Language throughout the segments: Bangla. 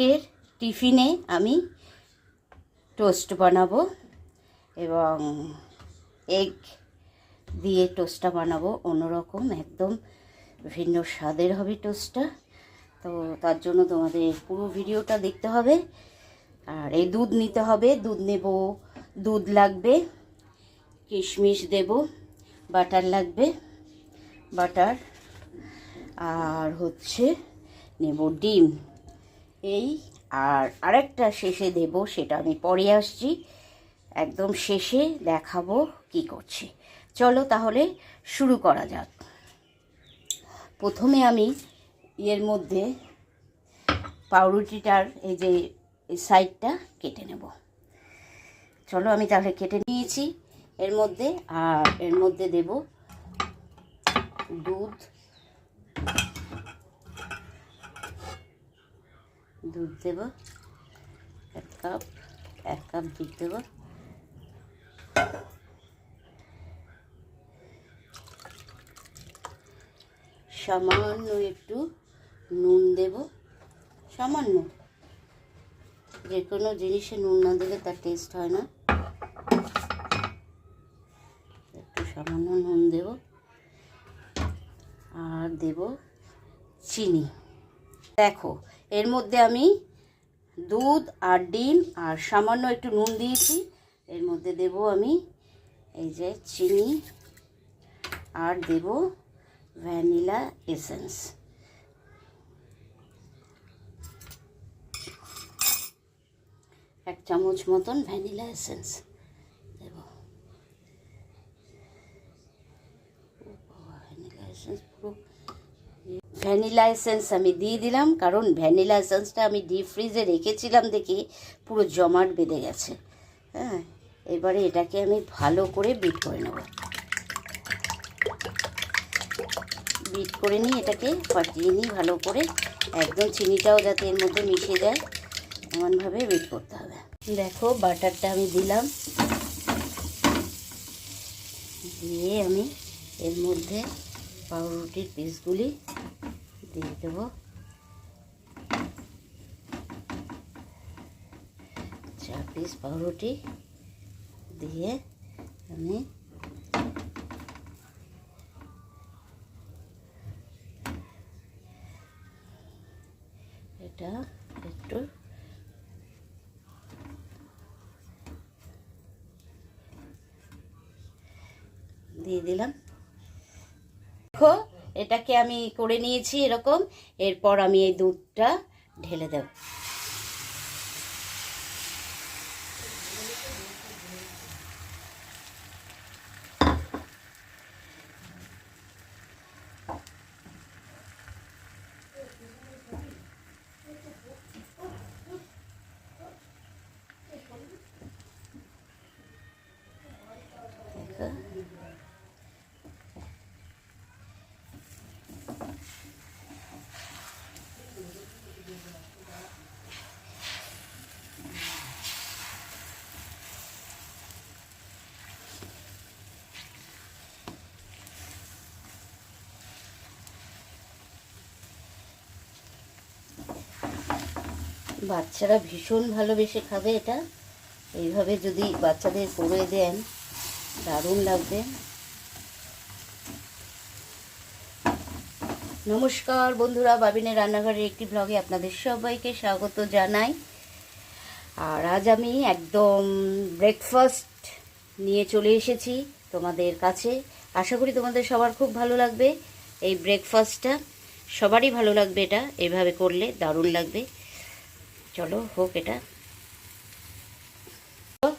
আজকের টিফিনে আমি টোস্ট বানাবো এবং এগ দিয়ে টোস্টটা বানাবো। অন্যরকম একদম ভিন্ন স্বাদের হবে টোস্টটা। তো তার জন্য তোমাদের পুরো ভিডিওটা দেখতে হবে। আর এই দুধ নিতে হবে। দুধ নেব। দুধ লাগবে। কিশমিশ দেব। বাটার লাগবে। বাটার। আর হচ্ছে নেব ডিম। এই আর আরেকটা শেষে দেব, সেটা আমি পরে আসছি। একদম শেষে দেখাবো কি করছি। চলো তাহলে শুরু করা যাক। প্রথমে আমি এর মধ্যে পাউরুটিটার এই যে সাইডটা কেটে নেব। চলো আমি তাহলে কেটে নিয়েছি। এর মধ্যে, আর এর মধ্যে দেব দুধ দুধ দেব, এক কাপ এক কাপ দুধ দেব। সামান্য একটু নুন দেব, সামান্য। যে কোনো জিনিসে নুন না দিলে তার টেস্ট হয় না। একটু সামান্য নুন দেব, আর দেব চিনি। দেখো এর মধ্যে আমি দুধ আর ডিম আর সামান্য একটু নুন দিয়েছি। এর মধ্যে দেব আমি এই যে চিনি আর দেব ভ্যানিলা এসেন্স। এক চামচ মতন ভ্যানিলা এসেন্স দেব। ভ্যানিলা এসেন্স পুরো ভ্যানিলা এসেন্স আমি দিয়ে দিলাম, কারণ ভ্যানিলা এসেন্সটা আমি ডিপ ফ্রিজে রেখেছিলাম দেখে পুরো জমাট বেঁধে গেছে। হ্যাঁ এবারে এটাকে আমি ভালো করে বিট করে নেব। বিট করে নিই এটাকে ফাটিয়ে নিই ভালো করে, একদম চিনিটাও যাতে এর মধ্যে মিশে যায়, এমনভাবে বিট করতে হবে। দেখো, বাটারটা আমি দিলাম। দিয়ে আমি এর মধ্যে পাউরুটির পিসগুলি দিয়ে দেবো চার পিস পাউরুটি দিয়ে আমি এটা একটু দিয়ে দিলাম দেখো এটাকে আমি করে নিয়েছি এরকম। এরপর আমি এই দুধটা ঢেলে দেব দেখো বাচ্চারা ভীষণ ভালোবেসে খাবে এটা। এইভাবে যদি বাচ্চাদের করে দেন, দারুণ লাগবে। নমস্কার বন্ধুরা, বাবিনের রান্নাঘরের একটি ব্লগে আপনাদের সবাইকে স্বাগত জানাই। আর আজ আমি একদম ব্রেকফাস্ট নিয়ে চলে এসেছি তোমাদের কাছে। আশা করি তোমাদের সবার খুব ভালো লাগবে এই ব্রেকফাস্টটা সবারই ভালো লাগবে এটা। এভাবে করলে দারুণ লাগবে। চলো, হোক এটা।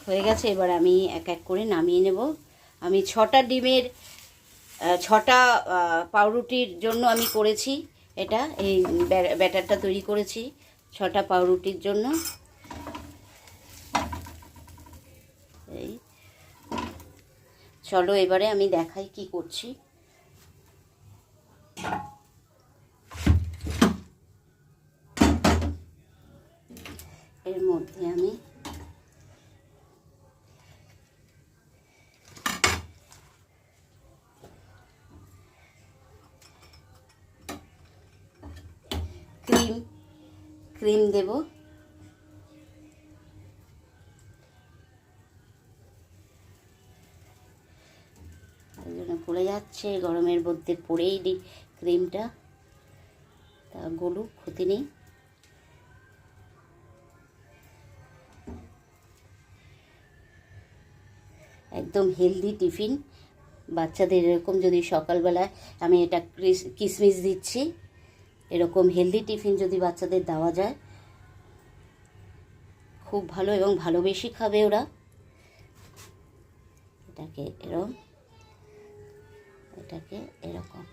হয়ে গেছে, এবার আমি এক এক করে নামিয়ে নেব। আমি ছটা ডিমের ছটা পাউরুটির জন্য আমি করেছি এটা, এই ব্যা- ব্যাটারটা তৈরি করেছি ছটা পাউরুটির জন্য। এই। চলো, এবারে আমি দেখাই কি করছি। এর মধ্যে আমি ক্রিম ক্রিম দেব। ওই জন্য পড়ে যাচ্ছে, গরমের মধ্যে পড়েই দিই ক্রিমটা। তা গলুক, ক্ষতি নেই। একদম হেলদি টিফিন। বাচ্চাদের এরকম যদি সকালবেলায় আমি এটা কিসমিস দিচ্ছি, এরকম হেলদি টিফিন যদি বাচ্চাদের দেওয়া যায়, খুব ভালো এবং ভালোবেসে খাবে ওরা। এটাকে এরকম এটাকে এরকম।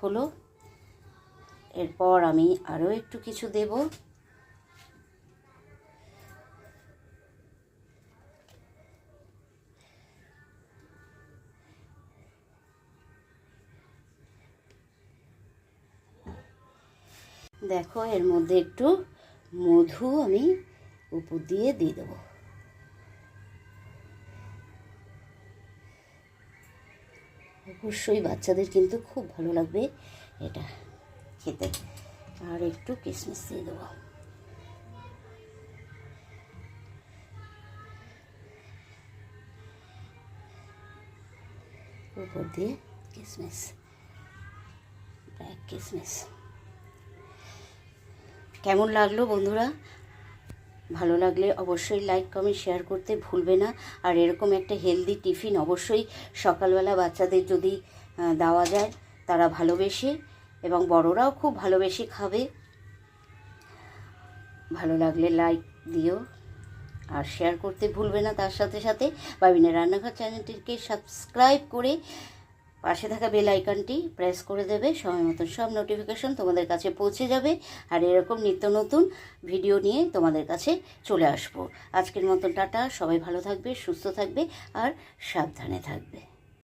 হলো, এরপর আমি আরও একটু কিছু দেব। দেখো, এর মধ্যে একটু মধু আমি উপর দিয়ে দিয়ে দেবো। অবশ্যই বাচ্চাদের কিন্তু খুব ভালো লাগবে এটা খেতে। আর একটু কিশমিশ দিয়ে দেবো। উপর দিয়ে কিশমিশ ব্ল্যাক কিশমিশ কেমন লাগল বন্ধুরা? ভালো লাগলে অবশ্যই লাইক কমেন্ট শেয়ার করতে ভুলবে না। আর এরকম একটা হেলদি টিফিন অবশ্যই সকালবেলা বাচ্চাদের যদি দেওয়া যায়, তারা ভালোবেসে এবং বড়রাও খুব ভালোবেসে খাবে। ভালো লাগলে লাইক দিও আর শেয়ার করতে ভুলবে না। তার সাথে সাথে বাবিনের রান্নাঘর চ্যানেলটিকে সাবস্ক্রাইব করে পাশে থাকা বেল আইকনটি প্রেস করে দেবে, সময় মতো সব নোটিফিকেশন তোমাদের কাছে পৌঁছে যাবে, আর এরকম নিত্য নতুন ভিডিও নিয়ে তোমাদের কাছে চলে আসব। আজকের মতন টাটা, সবাই ভালো থাকবে, সুস্থ থাকবে, আর সাবধানে থাকবে।